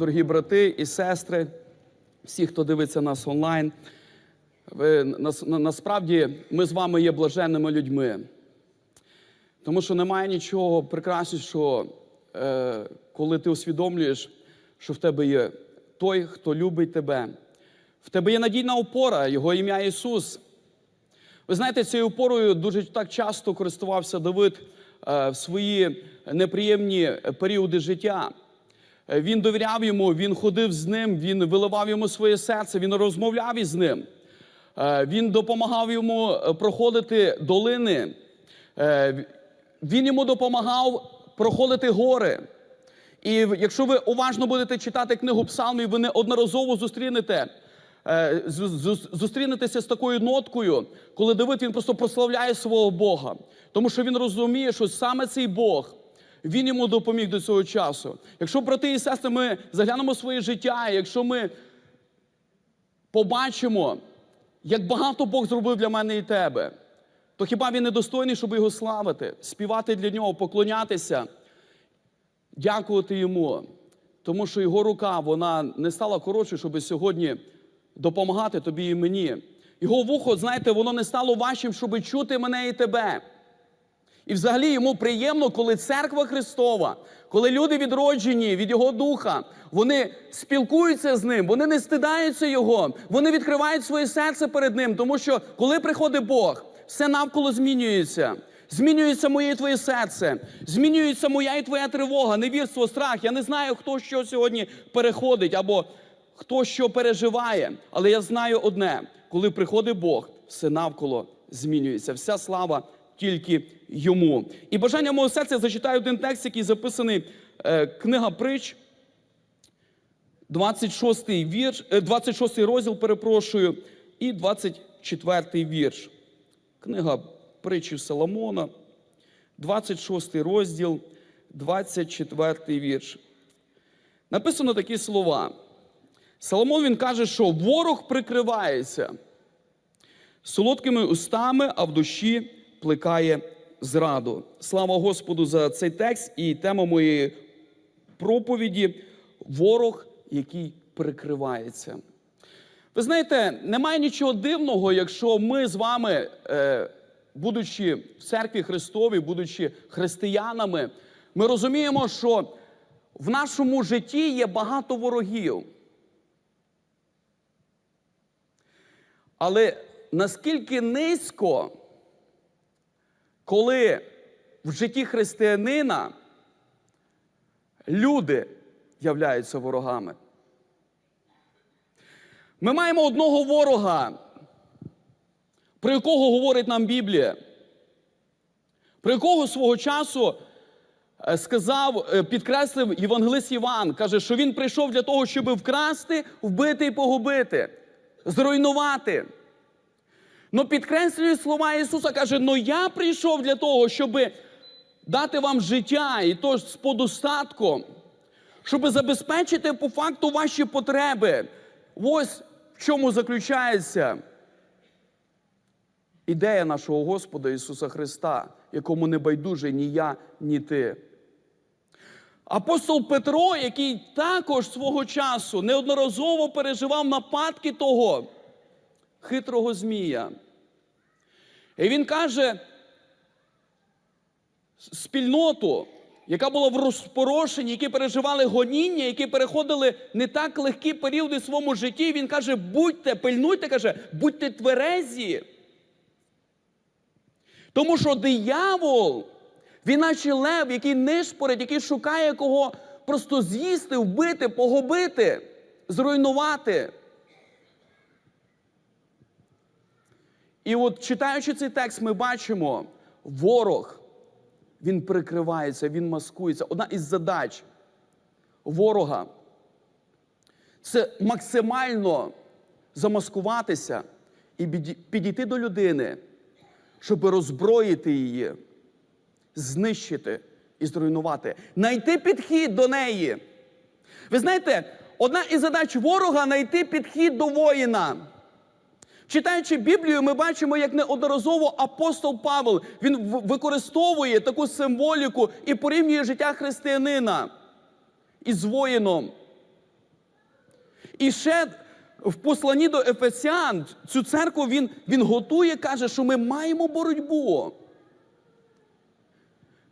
дорогі брати і сестри, всі, хто дивиться нас онлайн. Ви, нас- на- насправді ми з вами є блаженними людьми. Тому що немає нічого прекраснішого, е, коли ти усвідомлюєш, що в тебе є той, хто любить тебе. В тебе є надійна опора, його ім'я Ісус. Ви знаєте, цією опорою дуже так часто користувався Давид е, в свої неприємні періоди життя. Е, Він довіряв йому, він ходив з ним, він виливав йому своє серце, він розмовляв із ним. Е, Він допомагав йому е, проходити долини. Він йому допомагав проходити гори. І якщо ви уважно будете читати книгу Псалмів, ви неодноразово зустрінете, зу- зу- зустрінетеся з такою ноткою, коли Давид він просто прославляє свого Бога. Тому що він розуміє, що саме цей Бог. Він йому допоміг до цього часу. Якщо, брати і сестри, ми заглянемо в своє життя, якщо ми побачимо, як багато Бог зробив для мене і тебе, то хіба він не достойний, щоб його славити, співати для нього, поклонятися, дякувати йому, тому що його рука вона не стала коротшою, щоб сьогодні допомагати тобі і мені. Його вухо, знаєте, воно не стало важчим, щоб чути мене і тебе. І взагалі йому приємно, коли церква Христова, коли люди відроджені від Його духа, вони спілкуються з ним, вони не стидаються Його, вони відкривають своє серце перед Ним, тому що коли приходить Бог, все навколо змінюється. Змінюється моє і твоє серце, змінюється моя і твоя тривога, невірство, страх. Я не знаю, хто що сьогодні переходить або хто що переживає. Але я знаю одне: коли приходить Бог, все навколо змінюється. Вся слава тільки йому. І бажання мого серця зачитаю один текст, який записаний е, книга притч, 26 вірш, е, 26 розділ, перепрошую, і 24 вірш. Книга притчів Соломона, 26 розділ, 24 вірш. Написано такі слова. Соломон він каже, що ворог прикривається солодкими устами, а в душі плекає зраду. Слава Господу за цей текст і тема моєї проповіді ворог, який прикривається. Ви знаєте, немає нічого дивного, якщо ми з вами, е, будучи в церкві Христовій, будучи християнами, ми розуміємо, що в нашому житті є багато ворогів. Але наскільки низько, коли в житті християнина люди являються ворогами. Ми маємо одного ворога, про якого говорить нам Біблія, про якого свого часу е, сказав, е, підкреслив Євангелист Іван, каже, що він прийшов для того, щоб вкрасти, вбити і погубити, зруйнувати. Но підкреслює слова Ісуса, каже: ну я прийшов для того, щоб дати вам життя, і то з подостатком, щоб забезпечити по факту ваші потреби. Ось в чому заключається ідея нашого Господа Ісуса Христа, якому не байдуже ні я, ні ти. Апостол Петро, який також свого часу неодноразово переживав нападки того хитрого змія. І він каже спільноту, яка була в розпорошенні, які переживали гоніння, які переходили не так легкі періоди в своєму житті. Він каже: будьте, пильнуйте, каже, будьте тверезі. Тому що диявол, він наче лев, який нишпорить, який шукає кого просто з'їсти, вбити, погубити, зруйнувати. І от читаючи цей текст, ми бачимо, ворог, він прикривається, він маскується. Одна із задач ворога це максимально замаскуватися і підійти до людини, щоб роззброїти її, знищити і зруйнувати, знайти підхід до неї. Ви знаєте, одна із задач ворога знайти підхід до воїна. Читаючи Біблію, ми бачимо, як неодноразово апостол Павел він використовує таку символіку і порівнює життя християнина із воїном. І ще в посланні до Ефесян цю церкву він, він готує, каже, що ми маємо боротьбу.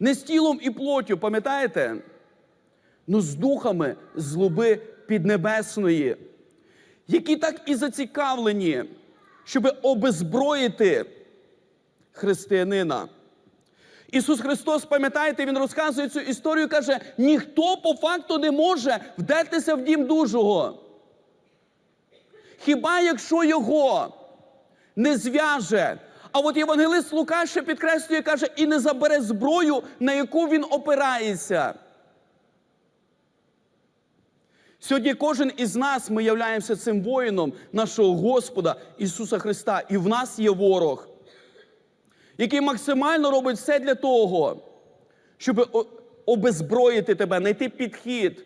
Не з тілом і плоттю, пам'ятаєте? Ну з духами злоби піднебесної, які так і зацікавлені, щоб обезброїти християнина. Ісус Христос, пам'ятаєте, Він розказує цю історію, каже: ніхто по факту не може вдертися в дім дужого. Хіба якщо його не зв'яже? А от Євангелист Лука ще підкреслює, каже, і не забере зброю, на яку він опирається. Сьогодні кожен із нас ми являємося цим воїном нашого Господа Ісуса Христа. І в нас є ворог, який максимально робить все для того, щоб обезброїти тебе, знайти підхід.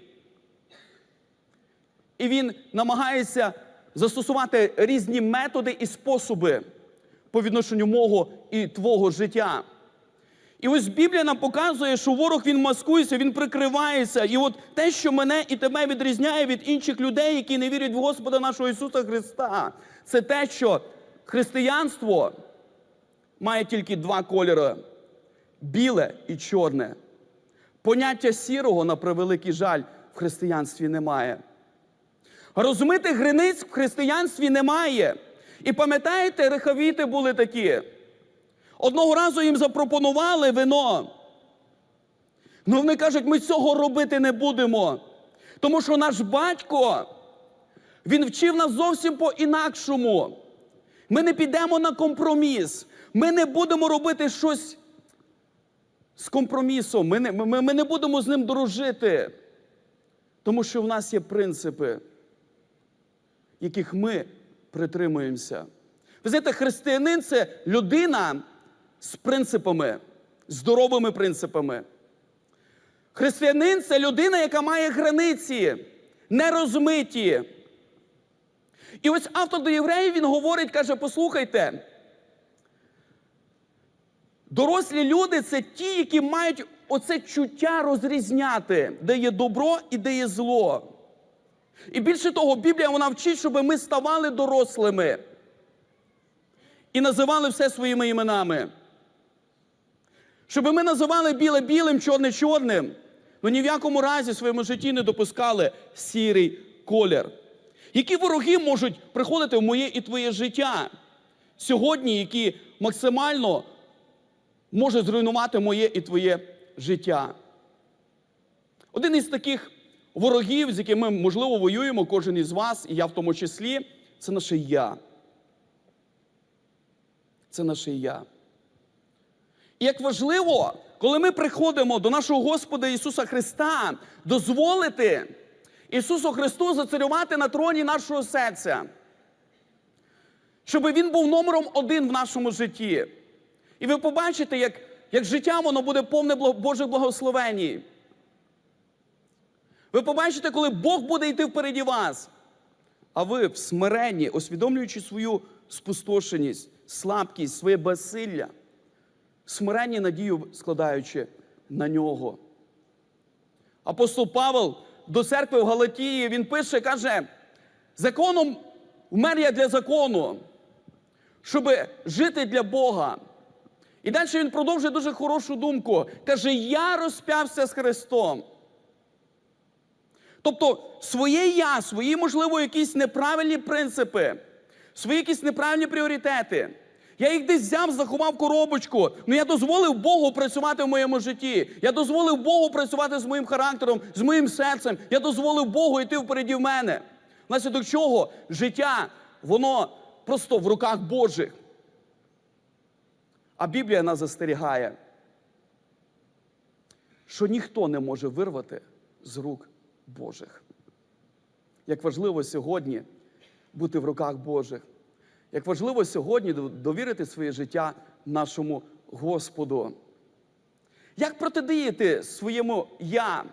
І він намагається застосувати різні методи і способи по відношенню мого і твого життя. І ось Біблія нам показує, що ворог він маскується, він прикривається. І от те, що мене і тебе відрізняє від інших людей, які не вірять в Господа нашого Ісуса Христа, це те, що християнство має тільки два кольори: біле і чорне. Поняття сірого, на превеликий жаль, в християнстві немає. Розмитих гриниць в християнстві немає. І пам'ятаєте, рехавіти були такі. Одного разу їм запропонували вино. Ну вони кажуть, ми цього робити не будемо. Тому що наш батько, він вчив нас зовсім по-інакшому. Ми не підемо на компроміс. Ми не будемо робити щось з компромісом. Ми не, ми, ми не будемо з ним дружити. Тому що в нас є принципи, яких ми притримуємося. Ви знаєте, християнин це людина з принципами, здоровими принципами. Християнин це людина, яка має границі, нерозмиті. І ось автор до євреїв він говорить, каже: послухайте, дорослі люди це ті, які мають оце чуття розрізняти, де є добро і де є зло. І більше того, Біблія вона вчить, щоб ми ставали дорослими і називали все своїми іменами. Щоб ми називали біле білим, чорне чорним, але ні в якому разі в своєму житті не допускали сірий колір. Які вороги можуть приходити в моє і твоє життя сьогодні, які максимально можуть зруйнувати моє і твоє життя? Один із таких ворогів, з якими ми, можливо, воюємо, кожен із вас, і я в тому числі, це наше я. Це наше я. І як важливо, коли ми приходимо до нашого Господа Ісуса Христа, дозволити Ісусу Христу зацарювати на троні нашого серця, щоб Він був номером один в нашому житті. І ви побачите, як, як життя воно буде повне Божих благословеній. Ви побачите, коли Бог буде йти впереді вас, а ви в смиренні, усвідомлюючи свою спустошеність, слабкість, своє безсилля, смиренні надію складаючи на нього. Апостол Павел до церкви в Галатії він пише, каже: законом вмер я для закону, щоб жити для Бога. І далі він продовжує дуже хорошу думку. Каже: Я розп'явся з Христом. Тобто своє я, свої, можливо, якісь неправильні принципи, свої якісь неправильні пріоритети. Я їх десь взяв, заховав коробочку. Ну я дозволив Богу працювати в моєму житті. Я дозволив Богу працювати з моїм характером, з моїм серцем. Я дозволив Богу йти впереді в мене. Внаслідок чого життя, воно просто в руках Божих. А Біблія нас застерігає, що ніхто не може вирвати з рук Божих. Як важливо сьогодні бути в руках Божих. Як важливо сьогодні довірити своє життя нашому Господу. Як протидіяти своєму я?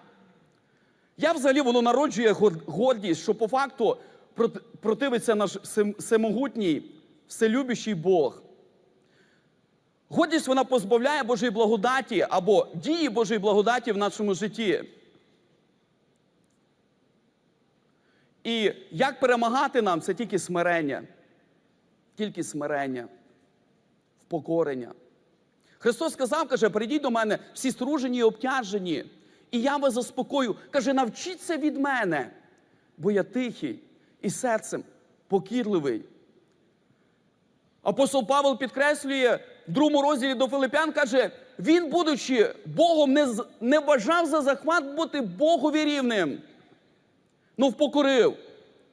Я взагалі воно народжує гордість, що по факту противиться наш всемогутній, вселюбящий Бог. Гордість вона позбавляє Божої благодаті або дії Божої благодаті в нашому житті. І як перемагати нам, це тільки смирення, тільки смирення, впокорення. Христос сказав, каже, прийдіть до мене всі стружені і обтяжені, і я вас заспокою. Каже, навчіться від мене, бо я тихий і серцем покірливий. Апостол Павел підкреслює в другому розділі до Филипян, каже, він, будучи Богом, не, не вважав за захват бути Богові рівним. Ну, впокорив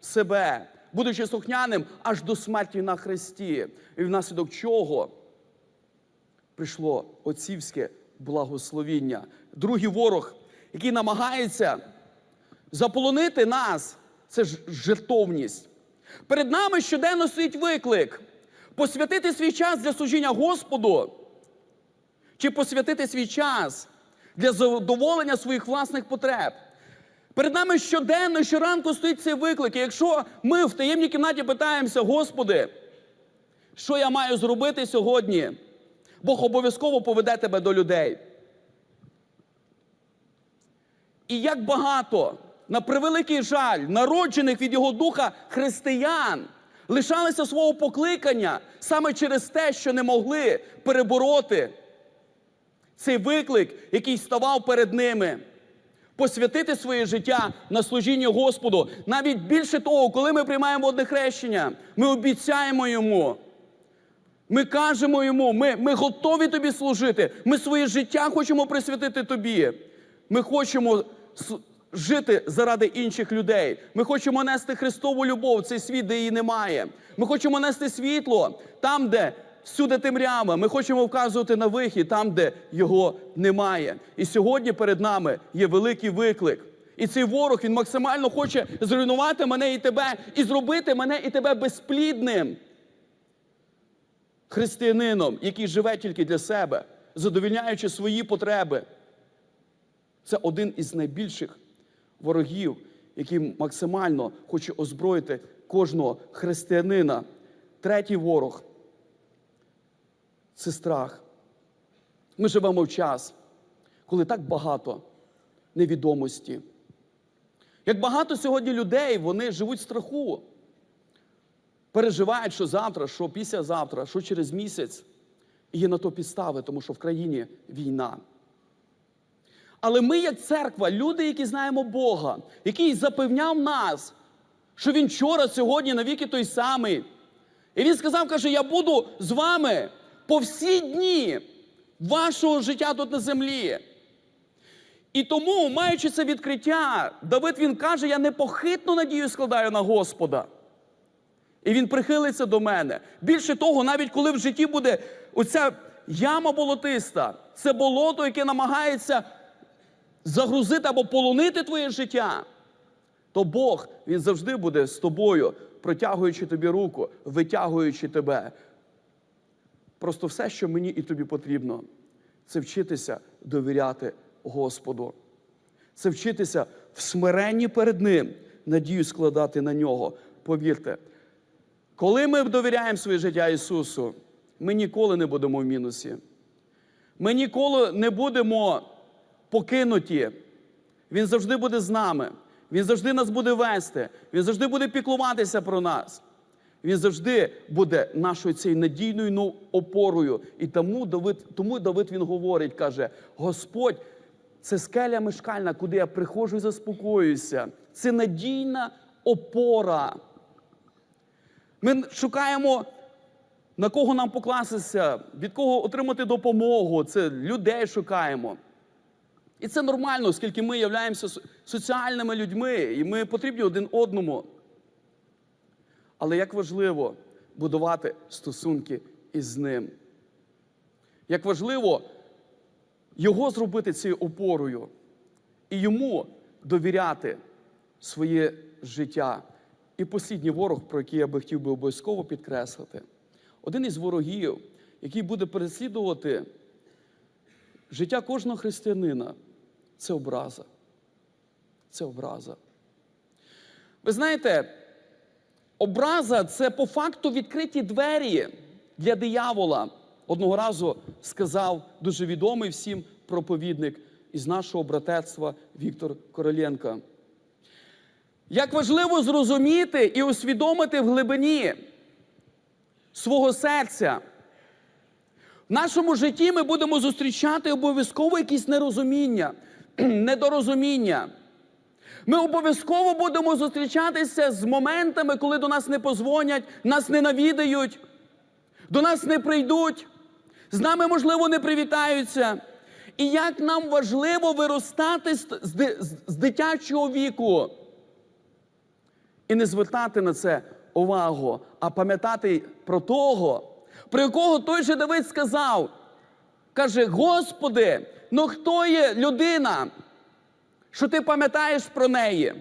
себе, будучи слухняним аж до смерті на хресті. І внаслідок чого прийшло отцівське благословіння. Другий ворог, який намагається заполонити нас, це ж жертовність. Перед нами щоденно стоїть виклик посвятити свій час для служіння Господу, чи посвятити свій час для задоволення своїх власних потреб. Перед нами щоденно, щоранку стоїть цей виклик. І якщо ми в таємній кімнаті питаємося, Господи, що я маю зробити сьогодні? Бог обов'язково поведе тебе до людей. І як багато, на превеликий жаль, народжених від Його Духа християн лишалися свого покликання саме через те, що не могли перебороти цей виклик, який ставав перед ними. Посвятити своє життя на служіння Господу. Навіть більше того, коли ми приймаємо одне хрещення, ми обіцяємо йому. Ми кажемо йому, ми, ми готові тобі служити. Ми своє життя хочемо присвятити тобі. Ми хочемо жити заради інших людей. Ми хочемо нести Христову любов цей світ, де її немає. Ми хочемо нести світло там, де всюди темрява. Ми хочемо вказувати на вихід там, де його немає. І сьогодні перед нами є великий виклик. І цей ворог він максимально хоче зруйнувати мене і тебе, і зробити мене і тебе безплідним християнином, який живе тільки для себе, задовільняючи свої потреби. Це один із найбільших ворогів, який максимально хоче озброїти кожного християнина. Третій ворог це страх. Ми живемо в час, коли так багато невідомості. Як багато сьогодні людей вони живуть в страху переживають, що завтра, що післязавтра, що через місяць. І є на то підстави, тому що в країні війна. Але ми, як церква, люди, які знаємо Бога, який запевняв нас, що Він вчора, сьогодні, навіки той самий. І він сказав, каже, я буду з вами по всі дні вашого життя тут на землі. І тому, маючи це відкриття, Давид він каже: я непохитну надію складаю на Господа. І він прихилиться до мене. Більше того, навіть коли в житті буде оця яма болотиста, це болото, яке намагається загрузити або полонити твоє життя, то Бог він завжди буде з тобою, протягуючи тобі руку, витягуючи тебе. Просто все, що мені і тобі потрібно, це вчитися довіряти Господу. Це вчитися в смиренні перед Ним, надію складати на нього. Повірте, коли ми довіряємо своє життя Ісусу, ми ніколи не будемо в мінусі. Ми ніколи не будемо покинуті. Він завжди буде з нами. Він завжди нас буде вести. Він завжди буде піклуватися про нас. Він завжди буде нашою цією надійною ну, опорою. І тому Давид, тому Давид він говорить, каже: Господь, це скеля мешкальна, куди я приходжу і заспокоююся. Це надійна опора. Ми шукаємо, на кого нам покластися, від кого отримати допомогу. Це людей шукаємо. І це нормально, оскільки ми являємося соціальними людьми, і ми потрібні один одному. Але як важливо будувати стосунки із ним. Як важливо його зробити цією опорою і йому довіряти своє життя. І послідній ворог, про який я би хотів би обов'язково підкреслити, один із ворогів, який буде переслідувати життя кожного християнина, це образа. Це образа. Ви знаєте, образа це по факту відкриті двері для диявола. Одного разу сказав дуже відомий всім проповідник із нашого братерства Віктор Короленко. Як важливо зрозуміти і усвідомити в глибині свого серця. В нашому житті ми будемо зустрічати обов'язково якісь нерозуміння, недорозуміння. Ми обов'язково будемо зустрічатися з моментами, коли до нас не позвонять, нас не навідають, до нас не прийдуть, з нами, можливо, не привітаються. І як нам важливо виростати з, дитячого віку і не звертати на це увагу, а пам'ятати про того, про якого той же Давид сказав, каже: Господи, ну хто є людина, що ти пам'ятаєш про неї?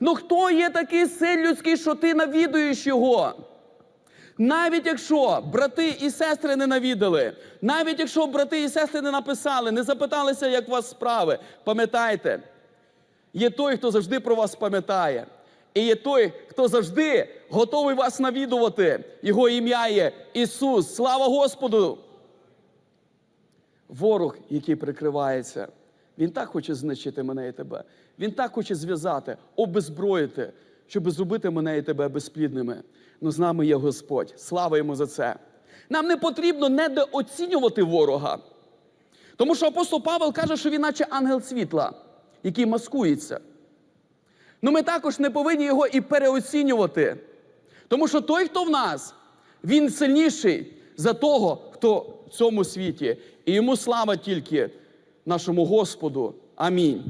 Ну хто є такий син людський, що ти навідуєш його? Навіть якщо брати і сестри не навідали, навіть якщо брати і сестри не написали, не запиталися, як у вас справи, пам'ятайте, є той, хто завжди про вас пам'ятає. І є той, хто завжди готовий вас навідувати. Його ім'я є Ісус. Слава Господу! Ворог, який прикривається, він так хоче знищити мене і тебе. Він так хоче зв'язати, обезброїти, щоб зробити мене і тебе безплідними. Ну з нами є Господь. Слава йому за це. Нам не потрібно недооцінювати ворога. Тому що апостол Павел каже, що він наче ангел світла, який маскується. Ну ми також не повинні його і переоцінювати. Тому що той, хто в нас, він сильніший за того, хто в цьому світі. І йому слава тільки нашому Господу. Амінь.